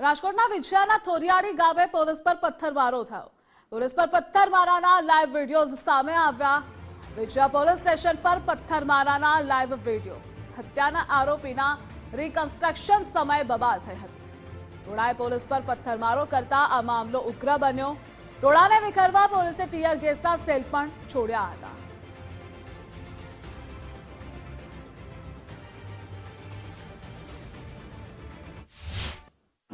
રાજકોટના વિજયાના થોરિયાળી ગામે પોલીસ પર પથ્થરમારો થયો. પોલીસ પર પથ્થરમારાના લાઈવ વિડીયોઝ સામે આવ્યા. વિજયા પોલીસ સ્ટેશન પર પથ્થરમારાના લાઈવ વીડિયો હત્યાના આરોપીના રિકન્સ્ટ્રક્શન સમયે બબાલ થઈ હતી. ટોળાએ પોલીસ પર પથ્થરમારો કરતા આ મામલો ઉગ્ર બન્યો. ટોળાને વિખરવા પોલીસે ટીયર ગેસના સેલ પણ છોડ્યા હતા.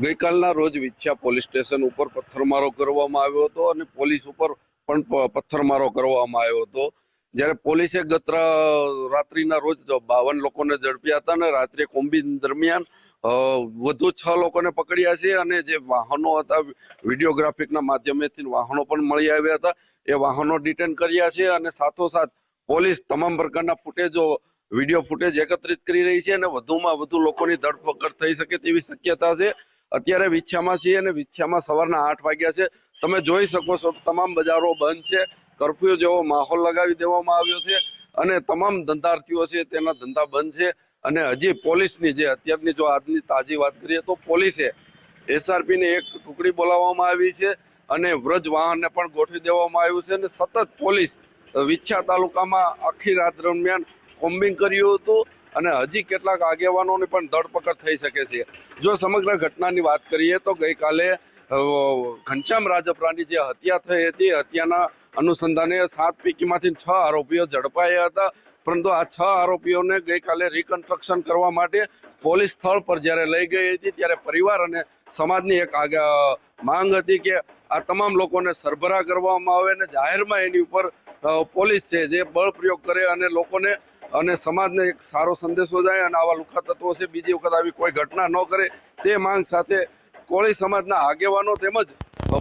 ગઈકાલના રોજ વિછ્યા પોલીસ સ્ટેશન ઉપર પથ્થરમારો કરવામાં આવ્યો હતો અને પોલીસ ઉપર પણ પથ્થરમારો કરવામાં આવ્યો હતો. જ્યારે પોલીસે ગત રાત્રિના રોજ બાવન લોકોને ઝડપ્યા હતા અને રાત્રે કોમ્બી દરમિયાન વધુ છ લોકોને પકડ્યા છે અને જે વાહનો હતા, વિડીયોગ્રાફિકના માધ્યમેથી વાહનો પણ મળી આવ્યા હતા. એ વાહનો ડિટેન કર્યા છે અને સાથોસાથ પોલીસ તમામ પ્રકારના ફૂટેજો વીડિયો ફૂટેજ એકત્રિત કરી રહી છે અને વધુમાં વધુ લોકોની ધરપકડ થઈ શકે તેવી શક્યતા છે. અત્યારે વિછ્યામાં છીએ અને વિછ્યામાં સવારના આઠ વાગ્યા છે. તમે જોઈ શકો છો, તમામ બજારો બંધ છે. કરફ્યુ જેવો માહોલ લગાવી દેવામાં આવ્યો છે અને તમામ ધંધાર્થીઓ છે તેના ધંધા બંધ છે. અને હજી પોલીસની જે અત્યારની જો આજની તાજી વાત કરીએ તો પોલીસે એસઆરપી ની એક ટુકડી બોલાવવામાં આવી છે અને વ્રજ વાહનને પણ ગોઠવી દેવામાં આવ્યું છે અને સતત પોલીસ વિછ્યા તાલુકામાં આખી રાત દરમિયાન કોમ્બિંગ કર્યું હતું. અને હજી કેટલાક આગેવાનોની પણ ધરપકડ થઈ શકે છે. જો સમગ્ર ઘટનાની વાત કરીએ તો ગઈકાલે ઘનશ્યામ રાજપરાની જે હત્યા થઈ હતી, હત્યાના અનુસંધાને સાત પૈકીમાંથી છ આરોપીઓ ઝડપાયા હતા. પરંતુ આ છ આરોપીઓને ગઈકાલે રિકન્સ્ટ્રક્શન કરવા માટે પોલીસ સ્થળ પર જ્યારે લઈ ગઈ હતી, ત્યારે પરિવાર અને સમાજની એક માંગ હતી કે આ તમામ લોકોને સરભરા કરવામાં આવે અને જાહેરમાં એની ઉપર પોલીસ છે જે બળ પ્રયોગ કરે અને લોકોને અને સમાજને એક સારો સંદેશો જાય અને આવા લુખા તત્વો છે, બીજી વખત આવી કોઈ ઘટના ન કરે, તે માંગ સાથે કોળી સમાજના આગેવાનો તેમજ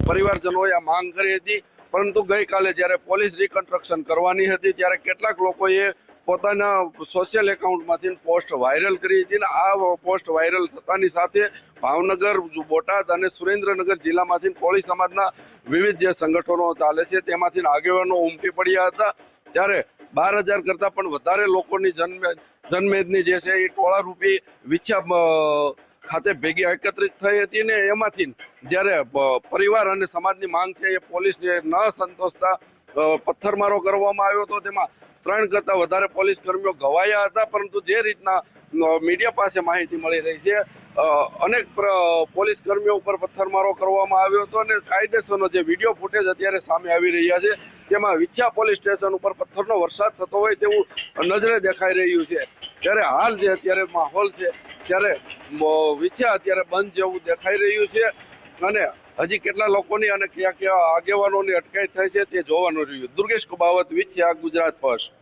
પરિવારજનોએ આ માંગ કરી હતી. પરંતુ ગઈકાલે જ્યારે પોલીસ રિકન્સ્ટ્રક્શન કરવાની હતી, ત્યારે કેટલાક લોકોએ પોતાના સોશિયલ એકાઉન્ટમાંથી પોસ્ટ વાયરલ કરી હતી અને આ પોસ્ટ વાયરલ થતાની સાથે ભાવનગર, બોટાદ અને સુરેન્દ્રનગર જિલ્લામાંથી કોળી સમાજના વિવિધ જે સંગઠનો ચાલે છે, તેમાંથી આગેવાનો ઉમટી પડ્યા હતા. ત્યારે બાર હજાર કરતાં પણ વધારે લોકોની જન્મ જનમેદની જે છે એ ટોળા રૂપી વિછા ખાતે ભેગી એકત્રિત થઈ હતી ને એમાંથી જ્યારે પરિવાર અને સમાજની માંગ છે એ પોલીસને ન સંતોષતા પથ્થરમારો કરવામાં આવ્યો હતો. તેમાં ત્રણ કરતાં વધારે પોલીસ કર્મીઓ ઘવાયા હતા. પરંતુ જે રીતના મીડિયા પાસે માહિતી મળી રહી છે અનેક પોલીસ કર્મીઓ ઉપર પથ્થરમારો કરવામાં આવ્યો હતો અને કાયદેસરનો જે વીડિયો ફૂટેજ અત્યારે સામે આવી રહ્યા છે, તેમાં વિછા પોલીસ સ્ટેશન ઉપર પથ્થરનો વરસાદ થતો હોય તેવું નજરે દેખાઈ રહ્યું છે. ત્યારે હાલ જે અત્યારે માહોલ છે, ત્યારે વિછા અત્યારે બંધ જેવું દેખાઈ રહ્યું છે અને હજી કેટલા લોકોની અને કયા કયા આગેવાનોની અટકાયત થઈ છે તે જોવાનું રહ્યું. દુર્ગેશ કુબાવત વિછા ગુજરાત ફર્સ્ટ.